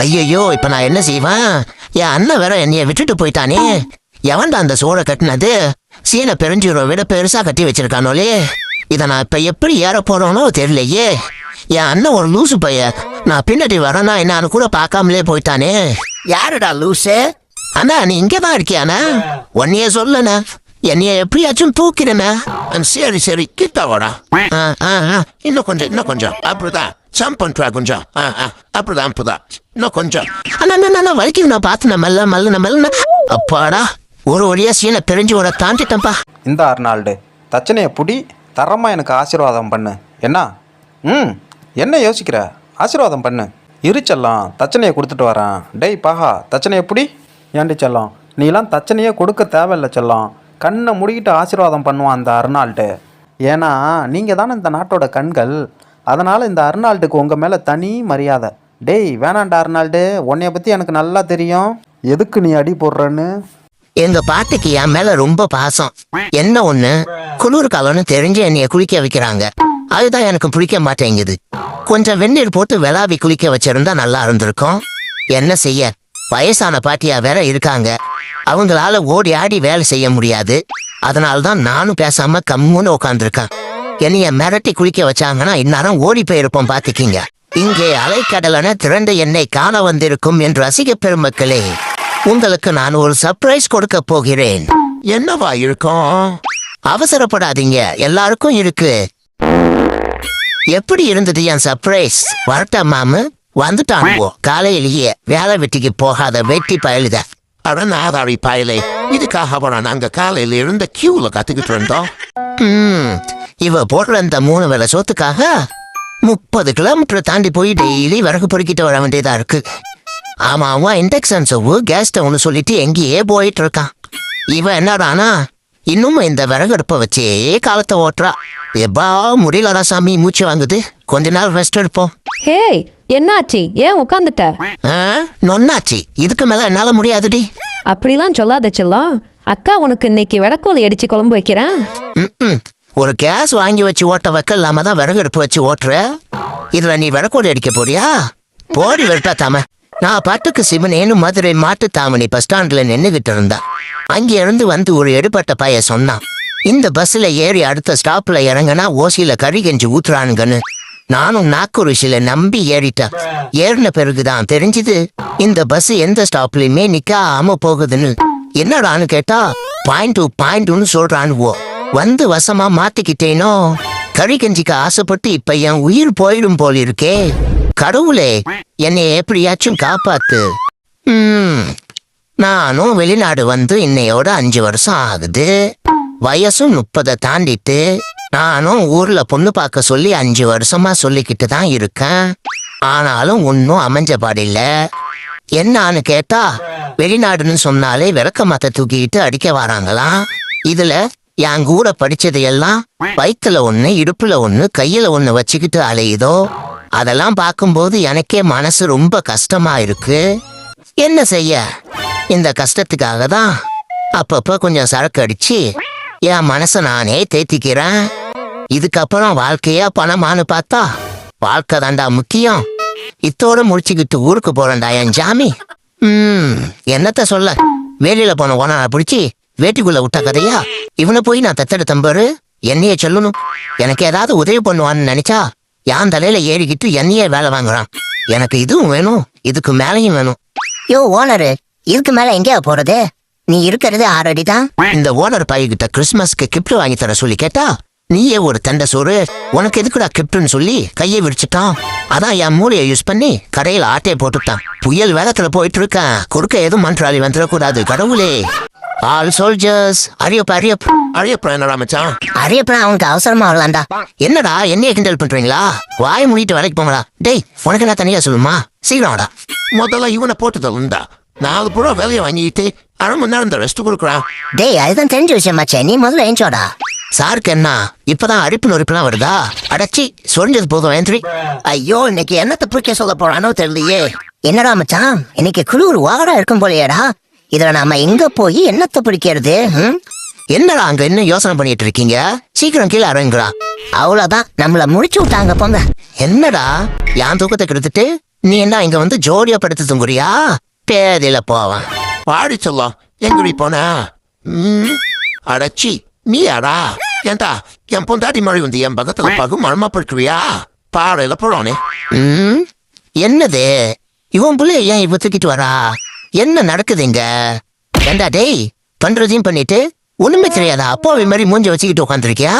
ஐயையோ இப்ப நான் என்ன செய்வேன்? என் அண்ணன் வேற என்னைய விட்டுட்டு போயிட்டானே. எவன்டா அந்த சோழ கட்டினது? சீனை பெருஞ்சீரோ விட பெருசா கட்டி வச்சிருக்கானோலே இதை நான் இப்ப எப்படி ஏற போறோனோ தெரியலையே. என் அண்ணன் ஒரு லூசு பைய. நான் பின்னாடி வரேன்னா என்னான்னு கூட பார்க்காமலே போயிட்டானே. யாருடா லூசு? அண்ணா நீ இங்கதான் இருக்கியாண்ணா? ஒன்னையே சொல்லுண்ணா. என்னைய எப்படியாச்சும் தூக்கிடுண்ணா சரி சரி கிட்ட வரா ஆ, ஆ, ஆ. இன்னும் கொஞ்சம் இன்னும் கொஞ்சம். அப்படிதான் ஜம்ப் பண்ணுறா கொஞ்சம். ஆ, ஆ. அப்படிதான் அப்படிதான். இன்னும் கொஞ்சம். ஆனால் நான் வலிக்கு நான் பார்த்து மெல்ல மெல்ல மெல்ல அப்பாடா ஒரு வழியா சீனை பிரிஞ்சு உன தாண்டிட்டேன்ப்பா. இந்த அர்னால்டு தச்சனையை புடி தரமாக எனக்கு ஆசீர்வாதம் பண்ணு. என்ன? ம் என்ன யோசிக்கிற? ஆசீர்வாதம் பண்ணு. இருச்செல்லாம் தச்சனையை கொடுத்துட்டு வரேன். டேய் பாஹா தச்சனையை புடி. ஏண்டி செல்லம் நீலாம் தச்சனையே கொடுக்க தேவையில்ல செல்லம். கண்ணை முடிக்கிட்டு ஆசீர்வாதம் பண்ணுவான் அந்த அர்னால்ட்டு ஏன்னா நீங்கள் தானே இந்த நாட்டோட கண்கள். அதனால் இந்த அர்னால்டுக்கு உங்கள் மேலே தனி மரியாதை. டேய் வேணாண்டா அர்னால்டு உன்னைய பற்றி எனக்கு நல்லா தெரியும். எதுக்கு நீ அடி போடுறன்னு? எங்க பாட்டிக்கு என் மேல ரொம்ப பாசம். என்ன ஒண்ணு? குளிர் காலம்னு தெரிஞ்சு என்னைய குளிக்க வைக்கிறாங்க. அதுதான் எனக்கு பிடிக்க மாட்டேங்குது. கொஞ்சம் வெந்நீர் போட்டு விளாவி குளிக்க வச்சிருந்தா நல்லா இருந்திருக்கும். என்ன செய்ய? வயசான பாட்டியா வேற இருக்காங்க. அவங்களால ஓடி ஆடி வேலை செய்ய முடியாது. அதனால தான் நானும் பேசாம கம்முன்னு உட்காந்துருக்கேன் என்னைய மிரட்டி குளிக்க வச்சாங்கன்னா இந்நேரம் ஓடி போயிருப்போம் பாத்துக்கீங்க. இங்கே அலைக்கடலான திரண்ட என்னை காண வந்திருக்கும் என்று ரசிக பெருமக்களே உங்களுக்கு நான் ஒரு சர்ப்ரைஸ் கொடுக்க போகிறேன். என்னவா இருக்கும்? அவசரப்படாதீங்க எல்லாருக்கும் இருக்கு. எப்படி இருந்தது என் சர்ப்ரைஸ் வரட்டா மாமு? வந்துட்டானுவோ? காலையிலேயே வேலை வெட்டிக்கு போகாத வெட்டி பயலுத. அடநாதாரி பயலே இதுக்காக நாங்க காலையில இருந்த கியூல கத்துக்கிட்டு இருந்தோம். ம், இவ போடுற அந்த மூணு வேலை சோத்துக்காக முப்பது கிலோமீட்டர் தாண்டி போய் டெய்லி விறகு பொறுக்கிட்டு வர வேண்டியதா இருக்கு. ஆமா அவன் இண்டக்ஷன் ஸ்டவ் கேஸ் ஸ்டவ்னு சொல்லிட்டு எங்கேயே போயிட்டு இருக்கான். இவன் என்னடானா இன்னும் இந்த விறகடுப்பை வச்சே காலத்தை ஓட்டுறா. எப்பா முடியலடா சாமி மூச்சு வாங்குது. கொஞ்ச நாள் ரெஸ்ட் எடுப்போம். ஹேய் என்னாச்சு? ஏன் உட்காந்துட்ட ஆ, நொன்னாச்சு. இதுக்கு மேல என்னால முடியாதுடி. அப்படிலாம் சொல்லாத செல்லம். அக்கா உனக்கு இன்னைக்கு விளக்கோலி அடிச்சு குழம்பு வைக்கிறேன். ம்ம். ஒரு கேஸ் வாங்கி வச்சு ஓட்ட வைக்க இல்லாம தான் விறகு அடுப்பு வச்சு ஓட்டுற. இதுல நீ விறக்கோடி அடிக்க போறியா? போடி வெட்டா தாம நான் பாட்டுக்கு சிவனேனு மதுரை மாட்டு தாமணி பஸ் ஸ்டாண்ட்ல நின்னுகிட்டு இருந்தா. அங்கே இருந்து வந்து ஒரு எடுபட்ட பைய சொன்னான் இந்த பஸ்ல ஏறி அடுத்த ஸ்டாப்ல இறங்கினா ஓசியில கறி கெஞ்சி ஊத்துறானுங்கன்னு. நானும் நாக்குருசில நம்பி ஏறிட்டேன். ஏறின பிறகுதான் தெரிஞ்சுது இந்த பஸ் எந்த ஸ்டாப்லயுமே நிக்காம போகுதுன்னு. என்னடான்னு கேட்டா பாயிண்ட் டு பாயிண்ட்னு சொல்றானுவோ. வந்து வசமா மாத்திக்கிட்டேனோ. கறி கஞ்சிக்கு ஆசைப்பட்டு இப்ப என் உயிர் போயிடும் போல் இருக்கே கடவுளே என்னை எப்படியாச்சும் காப்பாத்து. ம், நானும் வெளிநாடு வந்து இன்னையோட அஞ்சு வருஷம் ஆகுது. வயசும் முப்பதை தாண்டிட்டு நானும் ஊர்ல பொண்ணு பார்க்க சொல்லி அஞ்சு வருஷமா சொல்லிக்கிட்டு தான் இருக்கேன். ஆனாலும் ஒன்னும் அமைஞ்ச பாடில்ல. என்னான்னு கேட்டா வெளிநாடுன்னு சொன்னாலே விளக்க மத்த தூக்கிட்டு அடிக்க வராங்களாம். இதுல என் கூட படிச்சது எல்லாம் வயிற்றுல ஒண்ணு இடுப்புல ஒண்ணு கையில ஒண்ணு வச்சுக்கிட்டு அலையுதோ. அதெல்லாம் பார்க்கும்போது எனக்கே மனசு ரொம்ப கஷ்டமா இருக்கு. என்ன செய்ய? இந்த கஷ்டத்துக்காக தான் அப்பப்போ கொஞ்சம் சரக்கு அடிச்சு என் மனசை நானே தேத்திக்கிறேன். இதுக்கப்புறம் வாழ்க்கையா பணமான்னு பார்த்தா வாழ்க்கை தாண்டா முக்கியம். இத்தோட முடிச்சுக்கிட்டு ஊருக்கு போறேன்டா என் ஜாமி. ம் என்னத்த சொல்ல? வேலையில போன ஓனரை பிடிச்சி வேட்டிக்குள்ள விட்ட கதையா? இவனை போய் நான் தத்தெடுத்தேன் பாரு. என்னைய சொல்லணும். எனக்கு ஏதாவது உதவி பண்ணுவான்னு நினைச்சா என் தலையில ஏறிக்கிட்டு என்னையே வேலை வாங்குறான். எனக்கு இதுவும் வேணும் இதுக்கு மேலையும் வேணும். யோ ஓனரு இதுக்கு மேல எங்கேயா போறது? நீ இருக்கிறது ஆறடி தான். இந்த ஓனர் பையகிட்ட கிறிஸ்மஸ்க்கு கிப்ட் வாங்கி தர சொல்லி கேட்டா நீயே ஒரு தண்டை சோறு உனக்கு எதுக்குடா கிப்ட்னு சொல்லி கையை விரிச்சிட்டான். அதான் என் மூளையை யூஸ் பண்ணி கடையில ஆட்டையை போட்டுட்டான். புயல் வேகத்துல போயிட்டு இருக்கேன். குறுக்க எதுவும் மன்றாளி வந்துடக்கூடாது கடவுளே. ஆல் சோல்ஜர்ஸ் அரியப்ப அரியப் அரியப்ப என்னடா மச்சான்? அரியப்பா அவனுக்கு அவசரமா வரலாம்டா. என்னடா என்னைய கிண்டல் பண்றீங்களா? வாய் மூடிட்டு வேலைக்கு போங்கடா. டேய் உனக்கு என்ன தனியா சொல்லுமா? சீக்கிரம்டா முதல்ல இவனை போட்டு தள்ளுண்டா நாலு புறா வேலையை வாங்கிட்டு அரை மணி நேரம் இந்த ரெஸ்ட் கொடுக்குறான். டேய் அதுதான் தெரிஞ்ச விஷயமாச்சே நீ முதல்ல ஏஞ்சோடா சாருக்கு என்ன? இப்பதான் அரிப்பு நொறுப்புலாம் வருதா? அடச்சி சொரிஞ்சது போதும் ஏந்திரி ஐயோ இன்னைக்கு என்னத்தை பிடிக்க சொல்ல போறானோ தெரியலையே. என்னடா மச்சான்? இன்னைக்கு குளிர் வாடா இருக்கும் போலயேடா. இதுல நாம எங்க போய் என்னத்தை பிடிக்கிறது? என்னடா அங்க என்ன யோசனை பண்ணிட்டு இருக்கீங்க? சீக்கிரம் கீழே இறங்குறா. அவ்வளவுதான். நம்மள முடிச்சு விட்டாங்க போங்க. என்னடா? என் தூக்கத்தை கெடுத்துட்டு நீ என்ன இங்க வந்து ஜோடியா படுத்து தூங்குறியா? பேதில போவான். பாடி சொல்லும். எங்கடி போன? அடச்சி நீ யாரா ஏன்டா? என் பொண்டாட்டி மொழி வந்து என் பக்கத்துல பகு மரமா படுக்கிறியா? பாறையில போறோனே என்னது? இவன் புள்ள ஏன் இவ தூக்கிட்டு வரா? என்ன நடக்குது இங்க ஏண்டா டேய் பண்றதையும் பண்ணிட்டு ஒண்ணுமே தெரியாதா? அப்பாவை மாதிரி மூஞ்ச வச்சுக்கிட்டு உட்காந்துருக்கியா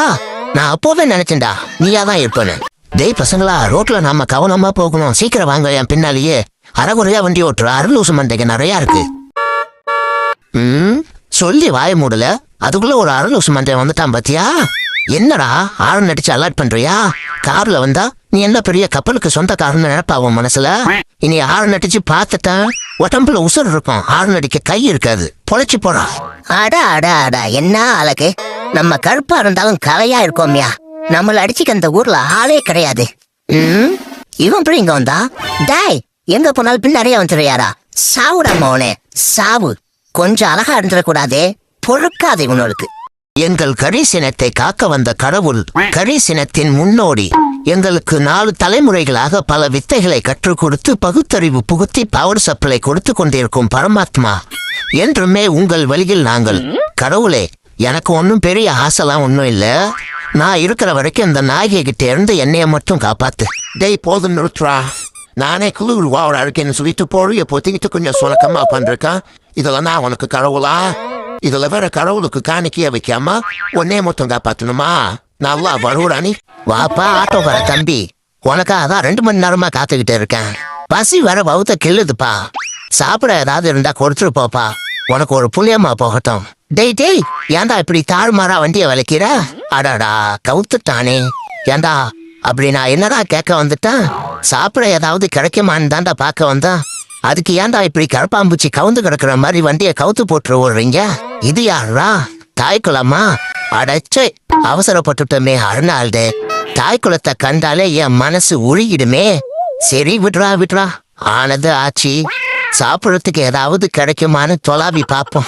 நான் அப்போவே நினைச்சேன்டா நீயா தான் இருப்பேன்னு. டேய் பசங்களா ரோட்ல நாம கவனமா போகணும். சீக்கிரம் வாங்க என் பின்னாலேயே அறகுறையா வண்டி ஓட்டுற அருளூசு மண்டைக்கு நிறைய இருக்கு. ம் சொல்லி வாய மூடல. அதுக்குள்ள ஒரு அருளூசு மண்டை வந்துட்டான் பாத்தியா? என்னடா ஆறு நடிச்சு அலர்ட் பண்றியா? கார்ல வந்தா நீ என்ன பெரிய கப்பலுக்கு சொந்த சொந்தக்காரன்னு நினைப்பாவும் மனசுல? இனி ஆறு நடிச்சு பார்த்துட்டேன். உடம்புல உசுர் இருக்கும். ஆறு நடிக்க கை இருக்காது. பொழைச்சு போடா. அட அட அட. என்ன அழகு? நம்ம கருப்பா இருந்தாலும் கலையா இருக்கோம்யா. நம்மள அடிச்சுக்க அந்த ஊர்ல ஆளே கிடையாது. ம்? இவன் எப்படி இங்க வந்தா? டாய் எங்க போனாலும் பின்னாடியே வந்துடுறியாரா சாவுடா மோனே சாவு. கொஞ்சம் அழகா இருந்துடக்கூடாதே. பொறுக்காது இவனுக்கு எங்கள் கரிசினத்தை காக்க வந்த கடவுள் கரிசினத்தின் முன்னோடி. எங்களுக்கு நாலு தலைமுறைகளாக பல வித்தைகளை கற்றுக் கொடுத்து பகுத்தறிவு புகுத்தி பவர் சப்ளை கொடுத்து கொண்டிருக்கும் பரமாத்மா. என்றுமே உங்கள் வழியில் நாங்கள். கடவுளே எனக்கு ஒன்றும் பெரிய ஆசைலாம் ஒன்றும் இல்லை. நான் இருக்கிற வரைக்கும் இந்த நாயகி கிட்ட இருந்து என்னைய மட்டும் காப்பாத்து. டேய் போதும் நிறுத்துறா. நானே குளிர் வாழ இருக்கேன்னு சொல்லிட்டு போறிய பொத்திக்கிட்டு கொஞ்சம் சுணக்கமா உட்காந்துருக்கேன் இதெல்லாம் நான் உனக்கு கடவுளா? இதில் வேற கடவுளுக்கு காணிக்கையை வைக்காம உன்னே மட்டும் காப்பாற்றணுமா நல்லா நீ. வாப்பா ஆட்டோக்கார தம்பி. உனக்காக தான் ரெண்டு மணி நேரமா காத்துக்கிட்டு இருக்கேன். பசி வர பௌத்த கிள்ளுதுப்பா. சாப்பிட ஏதாவது இருந்தா கொடுத்துட்டு போப்பா. உனக்கு ஒரு புளியம்மா போகட்டும். டேய் டேய் ஏன்டா இப்படி தாறுமாறா வண்டிய விளக்கிற? அடாடா கவுத்துட்டானே. ஏன்டா அப்படி நான் என்னடா கேட்க வந்துட்டேன்? சாப்பிட ஏதாவது கிடைக்குமான்னு தான்டா பார்க்க வந்தேன். அதுக்கு ஏன்டா இப்படி கரப்பாம்பூச்சி கவுந்து கிடக்குற மாதிரி வண்டியை கவுத்து போட்டு ஓடுறீங்க இது யாரா தாய்க்குளமா அடைச்சே அவசரப்பட்டுட்டோமே தாய் குளத்தை கண்டாலே என் மனசு உருகிடுமே. சரி விட்றா விட்றா. ஆனது ஆச்சு. சாப்பிட்றதுக்கு ஏதாவது கிடைக்குமான்னு தொலாவி பார்ப்போம்.